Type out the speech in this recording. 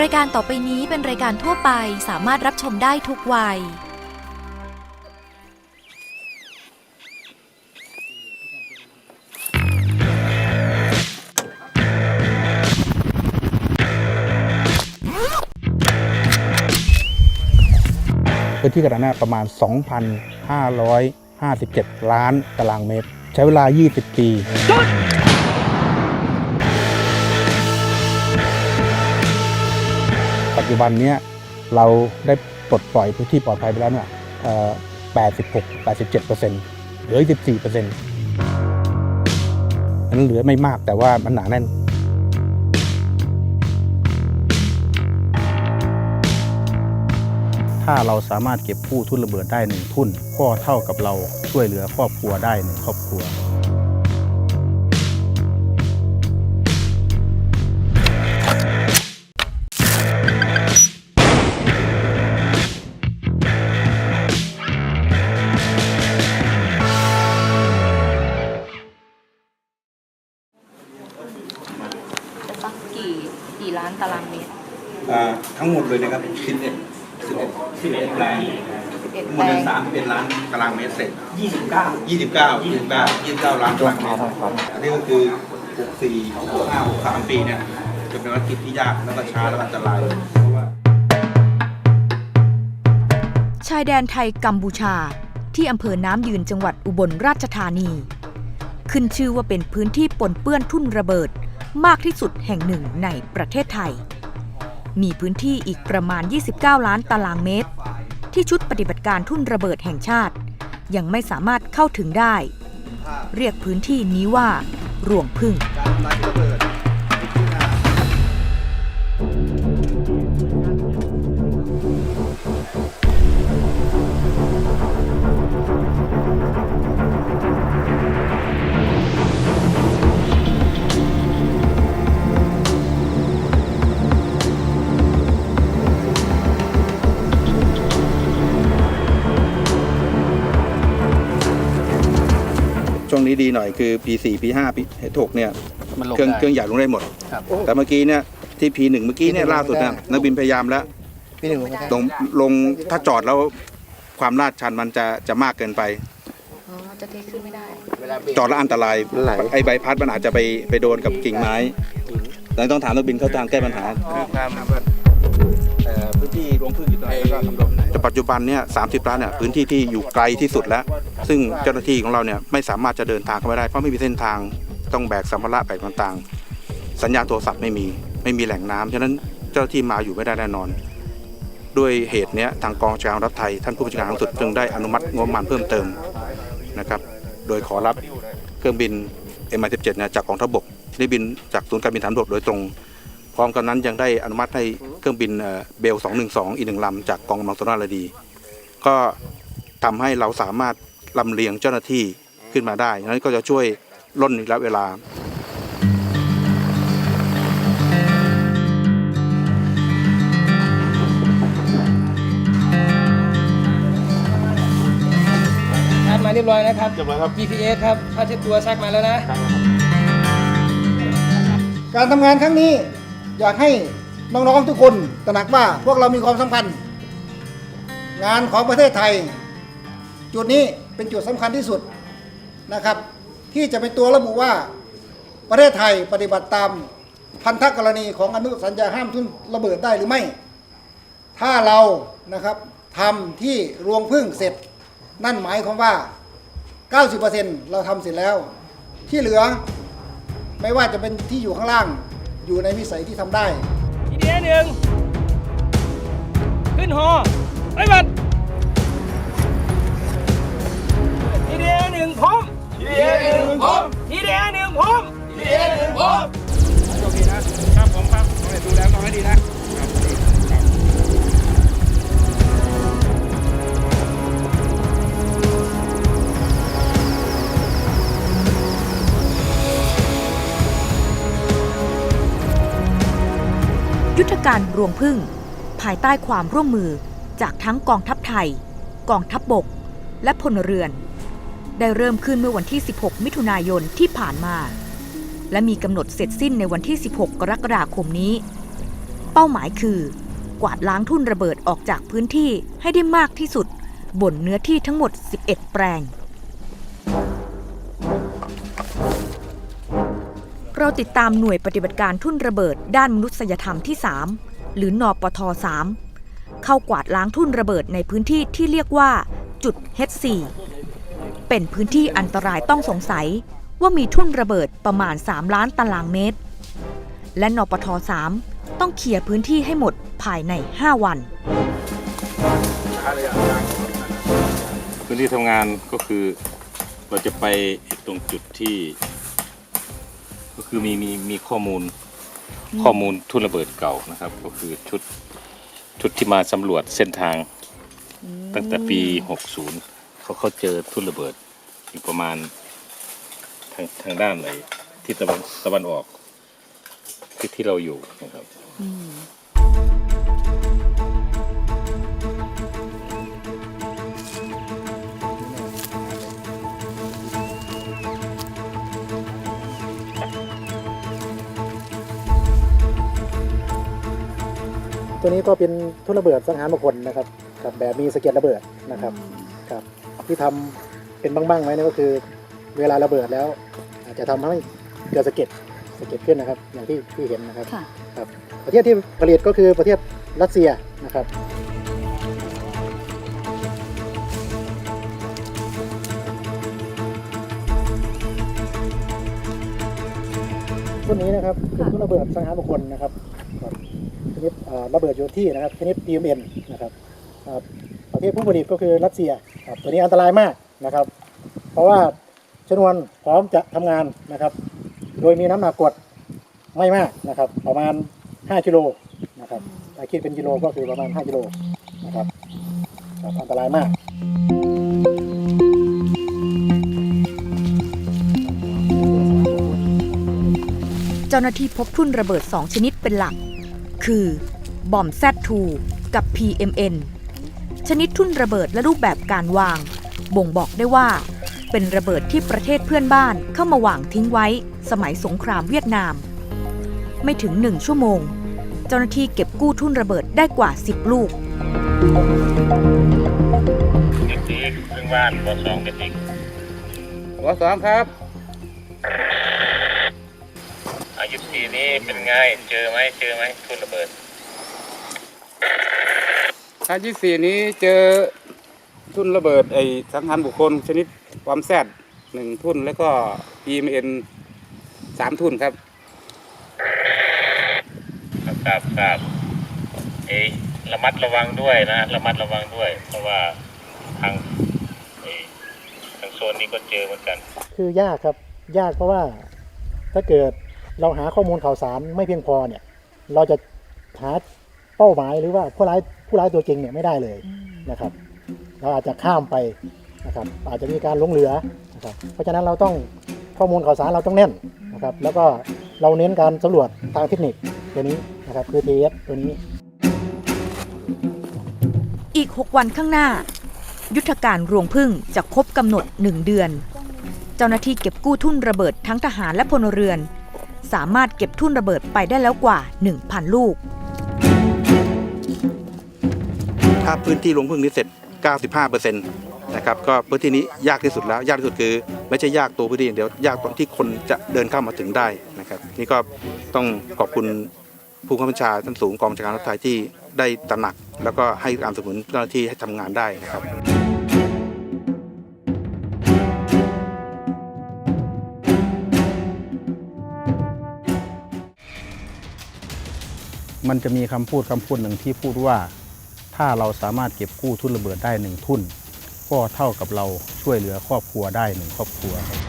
รายการต่อไปนี้เป็นรายการทั่วไปสามารถรับชมได้ทุกวัย พื้นที่กระดานหน้าประมาณ 2,557 ล้านตารางเมตร ใช้เวลา 20 ปี จจุบันเนี้ยเราได้ปลดปล่อยพื้นที่ปลอดภัยไปแล้วเนี่ย86 87เปอร์เซ็นต์เหลือ 14เปอร์เซ็นต์นั้นเหลือไม่มากแต่ว่ามันหนาแน่นถ้าเราสามารถเก็บกู้ทุนระเบิดได้หนึ่งทุนก็เท่ากับเราช่วยเหลือครอบครัวได้หนึ่งครอบครัว ล้านตารางเมตรอ่าทั้งหมดเลยนะครับ11 11 11ล้าน11ทั้งหมแปดลเลยง 31ล้านตารางเมตรเศษ29 29 29 29ล้านตารางเมตรอันนี้ก็คือ 64 65 63 ปีเนี่ยจะเป็นภารกิจที่ยากแล้วก็ช้าแล้วก็อันตรายเพราะว่า ชายแดนไทยกัมพูชา ที่อำเภอน้ำยืนจังหวัดอุบลราชธานี ขึ้นชื่อว่าเป็นพื้นที่ปนเปื้อนทุ่นระเบิด มากที่สุดแห่งหนึ่งในประเทศไทย มีพื้นที่อีกประมาณ 29 ล้านตารางเมตร ที่ชุดปฏิบัติการทุ่นระเบิดแห่งชาติ ยังไม่สามารถเข้าถึงได้ เรียกพื้นที่นี้ว่า รวงพึ่ง ช่วงนี้ดีหน่อยคือ P4 P5 P6 เนี่ยมันลงเครื่องได้เครื่องใหญ่ลงได้หมด ครับ แต่เมื่อกี้เนี่ยที่ P1 เมื่อกี้เนี่ย P1 ล่าสุดเนี่ยลงได้นักบินพยายามแล้ว พี่หนึ่งลงได้ ลงลงถ้าจอดแล้วความลาดชันมันจะจะมากเกินไป อ๋อ จะเทขึ้นไม่ได้ จอดแล้วอันตรายไหล ไอ้ใบพัดมันอาจจะไปไปโดนกับกิ่งไม้ดังนั้นต้องถามนักบินเขาทางแก้ปัญหาพื้นที่รวงพึ่งอยู่ตรงไหนแล้วก็ทำรงไหนแต่ปัจจุบันเนี่ยสามสิบล้านเนี่ยพื้นที่ที่อยู่ไกลที่สุดแล้ว ซึ่งเจ้าหน้าที่ของเราเนี่ยไม่สามารถจะเดินทางเข้าไปได้ เพราะไม่มีเส้นทางต้องแบกสัมภาระแบกต่างๆ สัญญาณโทรศัพท์ไม่มีไม่มีแหล่งน้ำฉะนั้นเจ้าหน้าที่มาอยู่ไม่ได้แน่นอน ด้วยเหตุเนี้ยทางกองชาวรัฐไทยท่านผู้บัญชาการสูงสุดจึงได้อนุมัติงบประมาณเพิ่มเติมนะครับ โดยขอรับเครื่องบิน M17 เนี่ยจากกองทัพบกได้บินจากศูนย์การบินฐานบกโดยตรง พร้อมกันนั้นยังได้อนุมัติให้เครื่องบินเบล212 อีกหนึ่งลำจากกองกำลังสุนทรดี ก็ทำให้เราสามารถ ลำเลียงเจ้าหน้าที่ขึ้นมาได้นั้นก็จะช่วยล่นระยะเวลาชักมาเรียบร้อยนะครับ เรียบร้อยครับ GPS ครับผ้าเช็ดตัวชักมาแล้วนะ การทำงานครั้งนี้อยากให้น้องๆทุกคนตระหนักว่าพวกเรามีความสำคัญ งานของประเทศไทย จุดนี้ เป็นจุดสำคัญที่สุดนะครับ ที่จะเป็นตัวระบุว่าประเทศไทยปฏิบัติตามพันธกรณีของอนุสัญญาห้ามทุนระเบิดได้หรือไม่ ถ้าเรานะครับทำที่รวงพึ่งเสร็จ นั่นหมายความว่า 90%เราทำเสร็จแล้ว ที่เหลือไม่ว่าจะเป็นที่อยู่ข้างล่าง อยู่ในวิสัยที่ทำได้ ทีเดียหนึ่งขึ้นหอไปบัด ทีเดียหนึ่งพร้อมทีเดียหนึ่งพร้อมทีเดียหนึ่งพร้อมทีเดียหนึ่งพร้อมโชคดีนะครับผมครับดูแลน้องให้ดีนะยุทธการรวงพึ่ง ภายใต้ความร่วมมือจากทั้งกองทัพไทย กองทัพบบก และพลเรือน ได้เริ่มขึ้นเมื่อวันที่ 16 มิถุนายนที่ผ่านมา และมีกำหนดเสร็จสิ้นในวันที่ 16 กรกฎาคมนี้ เป้าหมายคือ กวาดล้างทุ่นระเบิดออกจากพื้นที่ให้ได้มากที่สุด บนเนื้อที่ทั้งหมด 11 แปลง เราติดตามหน่วยปฏิบัติการทุ่นระเบิดด้านมนุษยธรรมที่ 3 หรือนอปท 3 เข้ากวาดล้างทุ่นระเบิดในพื้นที่ที่เรียกว่าจุด H4 เป็นพื้นที่อันตรายต้องสงสัยว่ามีทุ่นระเบิดประมาณ 3 ล้านตารางเมตร และนปท 3 ต้องเคลียร์พื้นที่ให้หมดภายใน 5 วัน พื้นที่ทำงานก็คือเราจะไปตรงจุดที่ ก็คือมีมีมีข้อมูลข้อมูลทุนระเบิดเก่านะครับ ก็คือชุดชุดที่มาสำรวจเส้นทางตั้งแต่ปี 60 เขาเขาเจอทุนระเบิด อยู่ประมาณทางทางด้านไหนที่ตะวันตะวันออกที่ที่เราอยู่นะครับตัวนี้ก็เป็นทุ่นระเบิดสังหารบุคคลนะครับกับแบบมีสะเก็ดระเบิดนะครับครับที่ทำ เป็นบ้างๆไว้นี่ก็คือ เวลาระเบิดแล้ว อาจจะทำให้เกิดสะเก็ดสะเก็ดขึ้นนะครับ อย่างที่ที่เห็นนะครับค่ะ ครับ ประเทศที่ผลิตก็คือประเทศรัสเซียนะครับ รุ่นนี้นะครับเป็นทุนระเบิดสังหารบุคคลนะครับครับชนิดเอ่อระเบิดโยนที่นะครับชนิด PMN นะครับอ่าประเทศผู้ผลิตก็คือรัสเซียครับตัวนี้อันตรายมาก นะครับ เพราะว่าชนวนพร้อมจะทำงานนะครับ โดยมีน้ำหนักกดไม่มากนะครับ ประมาณ 5กิโลนะครับถ้าคิดเป็นกิโลก็คือประมาณ 5กิโลนะครับครับอันตรายมากเจ้าหน้าที่พบทุ่นระเบิด 2 ชนิดเป็นหลัก คือบอม Z2 กับ PMN ชนิดทุ่นระเบิดและรูปแบบการวาง บ่งบอกได้ว่า เป็นระเบิดที่ประเทศเพื่อนบ้านเข้ามาวางทิ้งไว้ สมัยสงครามเวียดนาม ไม่ถึง1ชั่วโมง เจ้าหน้าที่เก็บกู้ทุ่นระเบิดได้กว่า 10 ลูกเด็กที่เพิ่งบ้านปสองเด็กหัวสองครับอายุปีนี้เป็นไงเจอไหมเจอไหมทุนระเบิดการที่สี่นี้เจอ ทุนระเบิดไอสังหารบุคคลชนิดความแซดหนึ่งทุนแล้วก็ EMN สามทุนครับครับครับครับเอยระมัดระวังด้วยนะระมัดระวังด้วย เพราะว่าทางเอยทางโซนนี้ก็เจอเหมือนกัน คือยากครับ ยากเพราะว่าถ้าเกิดเราหาข้อมูลข่าวสารไม่เพียงพอเนี่ย เราจะหาเป้าหมายหรือว่าผู้ร้ายผู้ร้ายตัวจริงเนี่ยไม่ได้เลยนะครับ เราอาจจะข้ามไปนะครับอาจจะมีการหลงเหลือนะครับเพราะฉะนั้นเราต้องข้อมูลข่าวสารเราต้องแน่นนะครับแล้วก็เราเน้นการสำรวจทางเทคนิคตัวนี้นะครับคือ TS ตัวนี้ อีก 6 วันข้างหน้า ยุทธการรวงพึ่งจะครบกำหนด 1 เดือน เจ้าหน้าที่เก็บกู้ทุ่นระเบิดทั้งทหารและพลเรือน สามารถเก็บทุ่นระเบิดไปได้แล้วกว่า 1,000 ลูก ถ้าพื้นที่ลงพึ่งนี้เสร็จ 95%นะครับก็พื้นที่นี้ยากที่สุดแล้ว ยากที่สุดคือ ไม่ใช่ยากตัวพื้นที่อย่างเดียวยากตรงที่คนจะเดินเข้ามาถึงได้นะครับ นี่ก็ต้องขอบคุณผู้ข้าบัญชาท่านสูงกองบัญชาการรถไฟที่ได้ตระหนัก แล้วก็ให้การสนับสนุนเจ้าหน้าที่ให้ทำงานได้นะครับมันจะมีคำพูดคำพูดหนึ่งที่พูดว่า ถ้าเราสามารถเก็บกู้ทุนระเบิดได้หนึ่งทุน ก็เท่ากับเราช่วยเหลือครอบครัวได้หนึ่งครอบครัวครับ